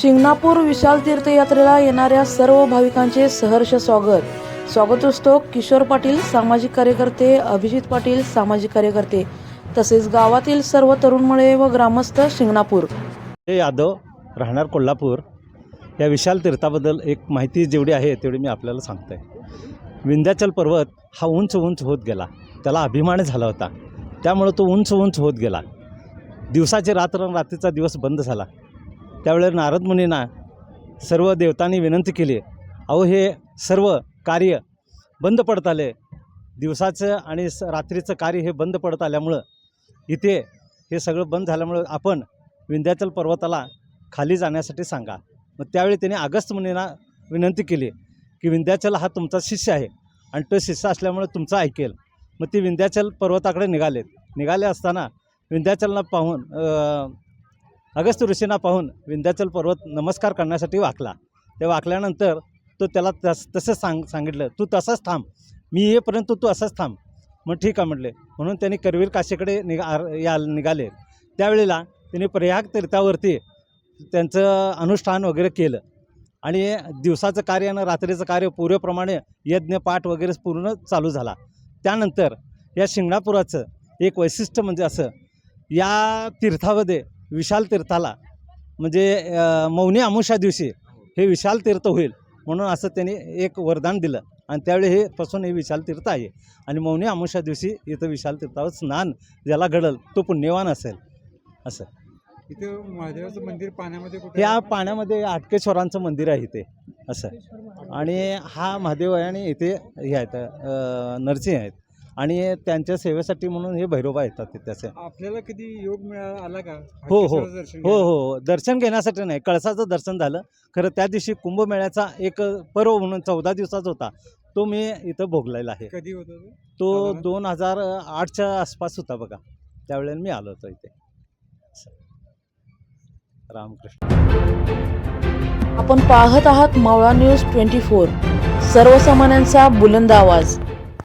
शिंगणापूर विशाल तीर्थयात्रेला येणाऱ्या सर्व भाविकांचे सहर्ष स्वागत. स्वागतोत्सव किशोर पाटील सामाजिक कार्यकर्ते अभिजित पाटील सामाजिक कार्यकर्ते तसेच गावातील सर्व तरुण मळे व ग्रामस्थ शिंगणापूर. हे यादव राहणार कोल्हापूर. या विशाल तीर्थाबद्दल एक माहिती जेवढी आहे तेवढी मी आपल्याला सांगतो आहे विंध्याचल पर्वत हा उंच उंच होत गेला. त्याला अभिमान झाला होता. त्यामुळं तो उंच उंच होत गेला. दिवसाची रात्र रात्रीचा दिवस बंद झाला. त्यावेळेला नारद मुनींना सर्व देवतांनी विनंती केली. अहो हे सर्व कार्य बंद पडत आले. दिवसाचं आणि स रात्रीचं कार्य हे बंद पडत आल्यामुळं इथे हे सगळं बंद झाल्यामुळं आपण विंध्याचल पर्वताला खाली जाण्यासाठी सांगा. मग त्यावेळी त्याने अगस्त मुनींना विनंती केली की विंध्याचल हा तुमचा शिष्य आहे आणि तो शिष्य असल्यामुळे तुमचं ऐकेल. मग ती विंध्याचल पर्वताकडे निघालेत. निघाले असताना विंध्याचलना पाहून अगस्त ऋषींना पाहून विंध्याचल पर्वत नमस्कार करण्यासाठी वाकला. ते वाकल्यानंतर तो त्याला तस तसंच सांग सांगितलं तू तसाच थांब. मी येईपर्यंत तू असंच थांब. मग ठीक आहे म्हटले. म्हणून त्यांनी करवीर काशीकडे निघा या निघाले. त्यावेळेला त्यांनी प्रयाग तीर्थावरती त्यांचं अनुष्ठान वगैरे केलं. आणि दिवसाचं कार्य आणि रात्रीचं कार्य पुरेप्रमाणे यज्ञ पाठ वगैरे पूर्ण चालू झाला. त्यानंतर या शिंगणापुराचं एक वैशिष्ट्य म्हणजे असं या तीर्थामध्ये विशाल तीर्थाला. म्हणजे मौनी अमावस्या दिवशी हे विशाल तीर्थ होईल म्हणून असं त्यांनी एक वरदान दिलं. आणि त्यावेळी हे पासून हे विशाल तीर्थ आहे. आणि मौनी अमावस्या दिवशी इथं विशाल तीर्थावर स्नान ज्याला घडल तो पुण्यवान असेल. असं. इथे महादेवाचं मंदिर पाण्यामध्ये ह्या? पाण्यामध्ये हाटकेश्वरांचं मंदिर आहे इथे. असं. आणि हा महादेव आहे आणि इथे हे आहेत नरसिंह आहेत. आणि त्यांच्या सेवेसाठी म्हणून हे भैरोबा येतात तिथे आपल्याला कधी योग मिळाला आला का? हो, हो. हो? हो. दर्शन घेण्यासाठी नाही कळसाचं दर्शन झालं. खरं त्या दिवशी कुंभमेळ्याचा एक पर्व म्हणून चौदा दिवसाचा होता. तो मी इथं भोगलेला आहे. कधी होतं ते? दोन हजार आठच्या आसपास होता बघा. त्यावेळेला मी आलो होतो इथे. रामकृष्ण. आपण पाहत आहात मावळा न्यूज ट्वेंटी फोर. सर्वसामान्यांचा बुलंद आवाज.